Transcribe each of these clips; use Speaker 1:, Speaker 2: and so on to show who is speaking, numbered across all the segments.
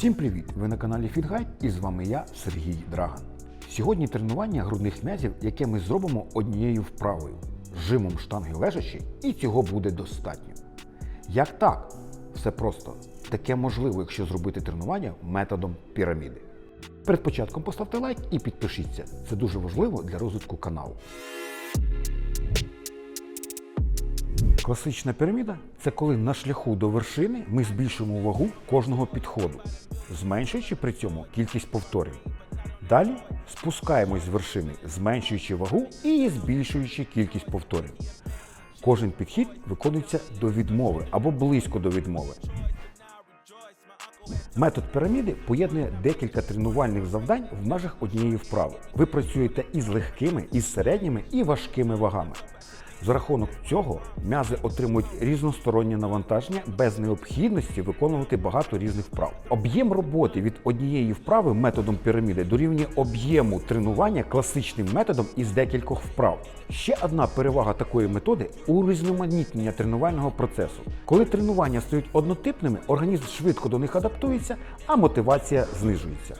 Speaker 1: Всім привіт! Ви на каналі FitGuide і з вами я, Сергій Драган. Сьогодні тренування грудних м'язів, яке ми зробимо однією вправою жимом штанги лежачі, і цього буде достатньо. Як так? Все просто. Таке можливо, якщо зробити тренування методом піраміди. Перед початком поставте лайк і підпишіться. Це дуже важливо для розвитку каналу. Класична піраміда це коли на шляху до вершини ми збільшуємо вагу кожного підходу, зменшуючи при цьому кількість повторень. Далі спускаємось з вершини, зменшуючи вагу і збільшуючи кількість повторень. Кожен підхід виконується до відмови або близько до відмови. Метод піраміди поєднує декілька тренувальних завдань в межах однієї вправи. Ви працюєте із легкими, із середніми і важкими вагами. За рахунок цього м'язи отримують різностороннє навантаження без необхідності виконувати багато різних вправ. Об'єм роботи від однієї вправи методом піраміди дорівнює об'єму тренування класичним методом із декількох вправ. Ще одна перевага такої методи урізноманітнення тренувального процесу. Коли тренування стають однотипними, організм швидко до них адаптується, а мотивація знижується.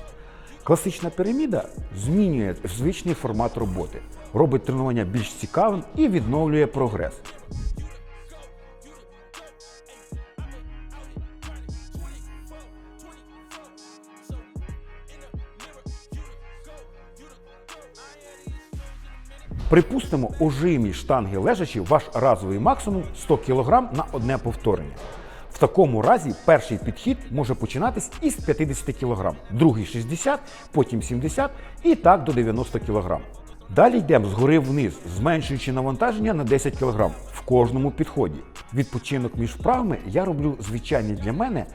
Speaker 1: Класична піраміда змінює звичний формат роботи, робить тренування більш цікавим і відновлює прогрес. Припустимо, у жимі штанги лежачі ваш разовий максимум 100 кг на одне повторення. В такому разі перший підхід може починатись із 50 кг, другий 60, потім 70 і так до 90 кг. Далі йдемо згори вниз, зменшуючи навантаження на 10 кг в кожному підході. Відпочинок між вправами я роблю звичайний для мене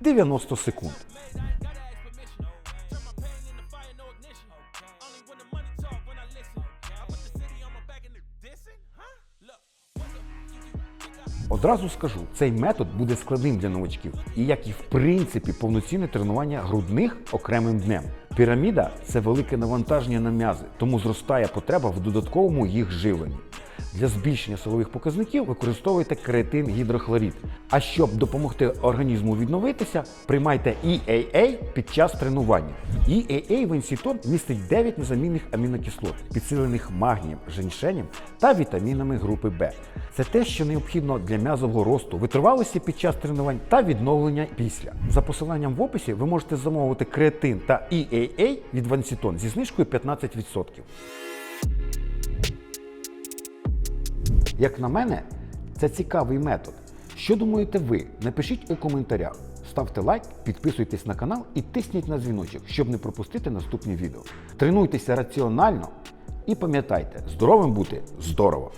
Speaker 1: 90 секунд. Одразу скажу, цей метод буде складним для новачків, і як і в принципі повноцінне тренування грудних окремим днем. Піраміда це велике навантаження на м'язи, тому зростає потреба в додатковому їх живленні. Для збільшення силових показників використовуйте креатин гідрохлорид. А щоб допомогти організму відновитися, приймайте EAA під час тренування. EAA венсітон містить 9 незамінних амінокислот, підсилених магнієм, женьшенем та вітамінами групи В. Це те, що необхідно для м'язового росту, витривалості під час тренувань та відновлення після. За посиланням в описі ви можете замовити креатин та EAA від венсітон зі знижкою 15%. Як на мене, це цікавий метод. Що думаєте ви? Напишіть у коментарях. Ставте лайк, підписуйтесь на канал і тисніть на дзвіночок, щоб не пропустити наступні відео. Тренуйтеся раціонально і пам'ятайте, здоровим бути здорово!